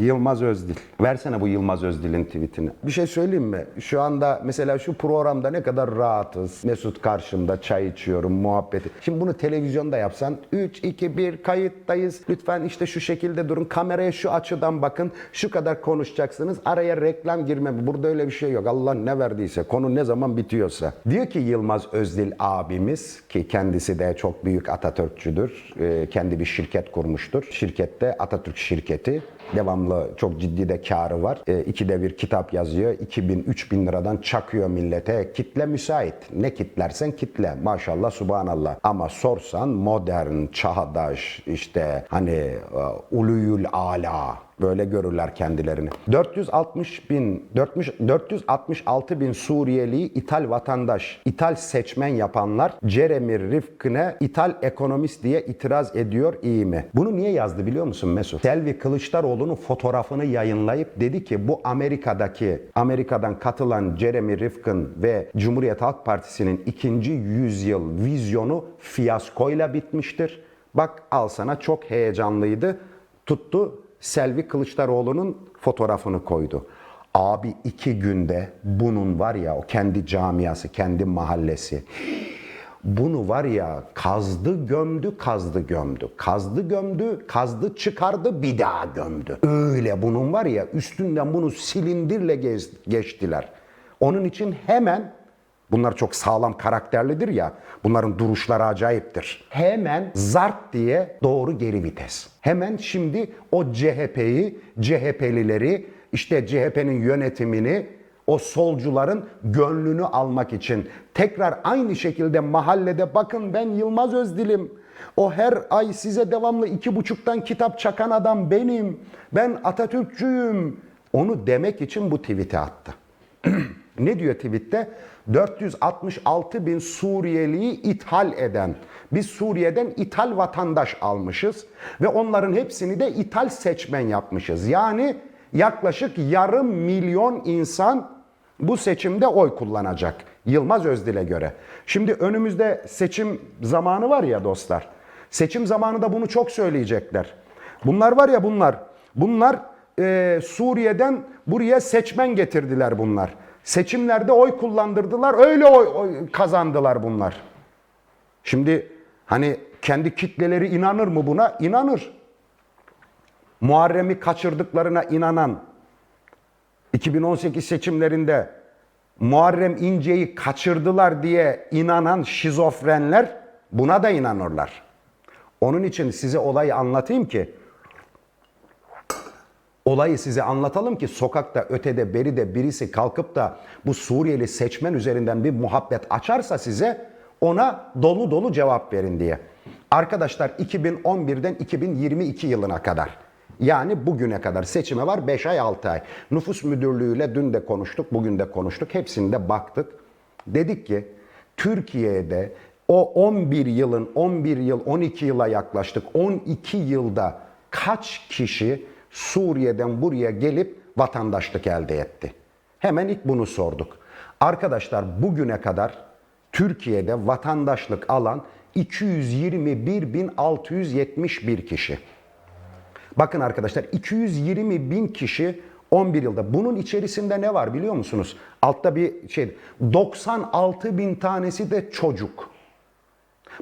Yılmaz Özdil. Versene bu Yılmaz Özdil'in tweetini. Bir şey söyleyeyim mi? Şu anda mesela şu programda ne kadar rahatız. Mesut karşımda çay içiyorum, muhabbeti. Şimdi bunu televizyonda yapsan 3, 2, 1 kayıttayız. Lütfen işte şu şekilde durun. Kameraya şu açıdan bakın. Şu kadar konuşacaksınız. Araya reklam girme. Burada öyle bir şey yok. Allah ne verdiyse. Konu ne zaman bitiyorsa. Diyor ki Yılmaz Özdil abimiz ki kendisi de çok büyük Atatürkçüdür. Ee, kendi bir şirket kurmuştur. Şirkette Atatürk şirketi. Devamlı çok ciddi de karı var. E, ikide bir kitap yazıyor. 2000-3000 liradan çakıyor millete. Kitle müsait. Ne kitlersen kitle. Maşallah subhanallah. Ama sorsan modern, çağdaş, işte hani e, uluyul ala böyle görürler kendilerini. 460 bin, 460 466 bin Suriyeliyi ithal vatandaş, ithal seçmen yapanlar Jeremy Rifkin'e ithal ekonomist diye itiraz ediyor iyi mi? Bunu niye yazdı biliyor musun Mesut? Selvi Kılıçdaroğlu'nun fotoğrafını yayınlayıp dedi ki bu Amerika'daki Amerika'dan katılan Jeremy Rifkin ve Cumhuriyet Halk Partisi'nin ikinci yüzyıl vizyonu fiyaskoyla bitmiştir. Bak al sana çok heyecanlıydı. Tuttu Selvi Kılıçdaroğlu'nun fotoğrafını koydu. Abi iki günde bunun var ya o kendi camiası, kendi mahallesi. Bunu var ya kazdı gömdü, kazdı gömdü. Kazdı gömdü, kazdı çıkardı bir daha gömdü. Öyle bunun var ya üstünden bunu silindirle geçtiler. Onun için hemen Bunlar çok sağlam karakterlidir ya. Bunların duruşları acayiptir. Hemen zart diye doğru geri vites. Hemen şimdi o CHP'yi, CHP'lileri, işte CHP'nin yönetimini o solcuların gönlünü almak için tekrar aynı şekilde mahallede bakın ben Yılmaz Özdil'im. O her ay size devamlı iki buçuktan kitap çakan adam benim. Ben Atatürkçüyüm. Onu demek için bu tweet'i attı. Ne diyor tweette? 466 bin Suriyeliyi ithal eden, biz Suriye'den ithal vatandaş almışız ve onların hepsini de ithal seçmen yapmışız. Yani yaklaşık yarım milyon insan bu seçimde oy kullanacak Yılmaz Özdil'e göre. Şimdi önümüzde seçim zamanı var ya dostlar. Seçim zamanında bunu çok söyleyecekler. Bunlar var ya bunlar. Bunlar e, Suriye'den buraya seçmen getirdiler bunlar. Seçimlerde oy kullandırdılar. Öyle oy, oy kazandılar bunlar. Şimdi hani kendi kitleleri inanır mı buna? İnanır. Muharrem'i kaçırdıklarına inanan 2018 seçimlerinde Muharrem İnce'yi kaçırdılar diye inanan şizofrenler buna da inanırlar. Onun için size olayı anlatayım ki olayı size anlatalım ki sokakta ötede beride birisi kalkıp da bu Suriyeli seçmen üzerinden bir muhabbet açarsa size ona dolu dolu cevap verin diye. Arkadaşlar 2011'den 2022 yılına kadar yani bugüne kadar seçime var 5 ay 6 ay. Nüfus müdürlüğüyle dün de konuştuk, bugün de konuştuk. Hepsinde baktık. Dedik ki Türkiye'de o 11 yılın 11 yıl 12 yıla yaklaştık. 12 yılda kaç kişi Suriye'den buraya gelip vatandaşlık elde etti? Hemen ilk bunu sorduk. Arkadaşlar bugüne kadar Türkiye'de vatandaşlık alan 221.671 kişi. Bakın arkadaşlar 220 bin kişi 11 yılda. Bunun içerisinde ne var biliyor musunuz? Altta bir şey 96 bin tanesi de çocuk.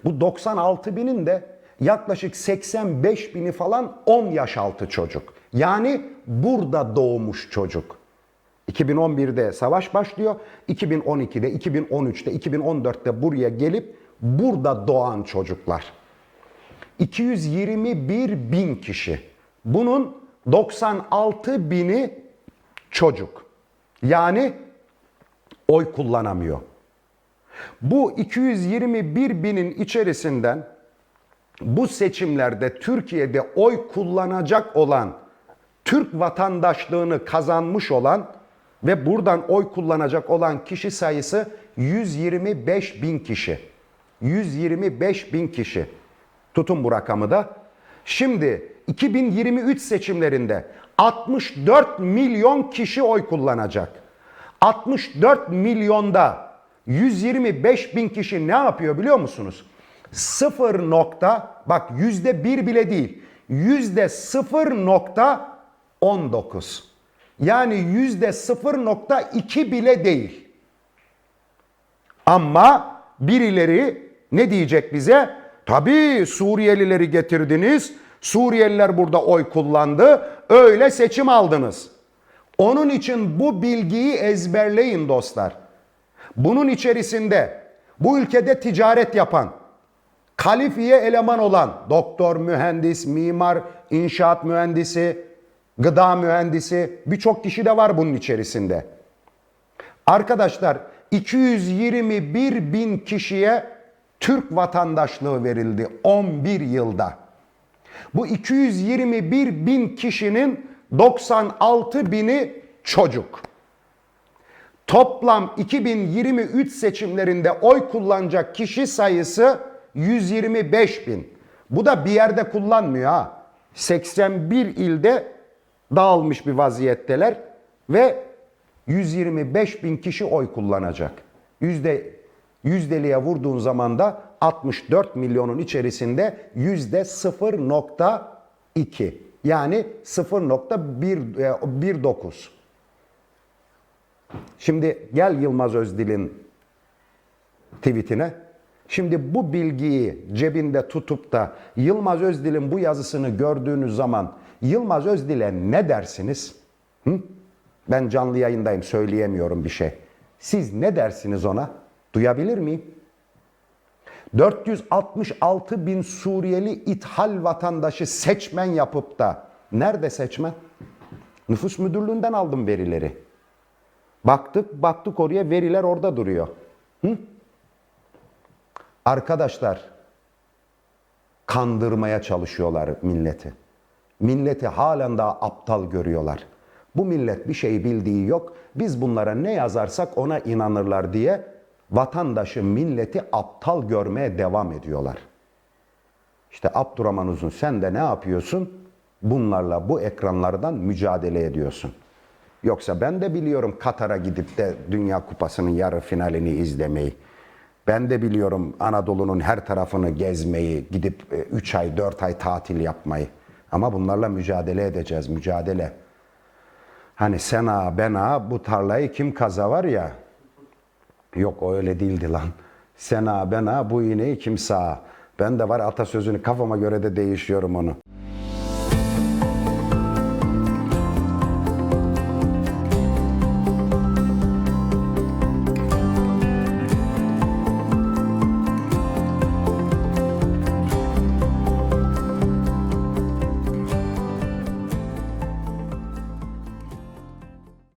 Bu 96 binin de yaklaşık 85 bini falan 10 yaş altı çocuk. Yani burada doğmuş çocuk. 2011'de savaş başlıyor. 2012'de, 2013'te, 2014'te buraya gelip burada doğan çocuklar. 221 bin kişi. Bunun 96 bini çocuk. Yani oy kullanamıyor. Bu 221 binin içerisinden bu seçimlerde Türkiye'de oy kullanacak olan Türk vatandaşlığını kazanmış olan ve buradan oy kullanacak olan kişi sayısı 125 bin kişi. 125 bin kişi. Tutun bu rakamı da. Şimdi 2023 seçimlerinde 64 milyon kişi oy kullanacak. 64 milyonda 125 bin kişi ne yapıyor biliyor musunuz? 0 nokta bak yüzde bir bile değil yüzde 0 nokta 19. Yani yüzde 0.2 bile değil. Ama birileri ne diyecek bize? Tabii Suriyelileri getirdiniz. Suriyeliler burada oy kullandı. Öyle seçim aldınız. Onun için bu bilgiyi ezberleyin dostlar. Bunun içerisinde bu ülkede ticaret yapan, kalifiye eleman olan doktor, mühendis, mimar, inşaat mühendisi, gıda mühendisi birçok kişi de var bunun içerisinde. Arkadaşlar 221 bin kişiye Türk vatandaşlığı verildi 11 yılda. Bu 221 bin kişinin 96 bini çocuk. Toplam 2023 seçimlerinde oy kullanacak kişi sayısı 125 bin. Bu da bir yerde kullanmıyor ha. 81 ilde dağılmış bir vaziyetteler ve 125 bin kişi oy kullanacak. Yüzde yüzdeliğe vurduğun zaman da 64 milyonun içerisinde yüzde 0.2 yani 0.19. Şimdi gel Yılmaz Özdil'in tweetine. Şimdi bu bilgiyi cebinde tutup da Yılmaz Özdil'in bu yazısını gördüğünüz zaman Yılmaz Özdil'e ne dersiniz? Hı? Ben canlı yayındayım söyleyemiyorum bir şey. Siz ne dersiniz ona? Duyabilir miyim? 466 bin Suriyeli ithal vatandaşı seçmen yapıp da nerede seçmen? Nüfus müdürlüğünden aldım verileri. Baktık baktık oraya veriler orada duruyor. Hı? Arkadaşlar kandırmaya çalışıyorlar milleti. Milleti halen daha aptal görüyorlar. Bu millet bir şey bildiği yok. Biz bunlara ne yazarsak ona inanırlar diye vatandaşı, milleti aptal görmeye devam ediyorlar. İşte Abdurrahman Uzun sen de ne yapıyorsun? Bunlarla bu ekranlardan mücadele ediyorsun. Yoksa ben de biliyorum Katar'a gidip de Dünya Kupası'nın yarı finalini izlemeyi. Ben de biliyorum Anadolu'nun her tarafını gezmeyi, gidip 3 ay 4 ay tatil yapmayı. Ama bunlarla mücadele edeceğiz, mücadele. Hani sen ağa ben ağa bu tarlayı kim kaza var ya. Yok o öyle değildi lan. Sen ağa ben ağa bu iğneyi kim sağa. Ben de var atasözünü kafama göre de değişiyorum onu.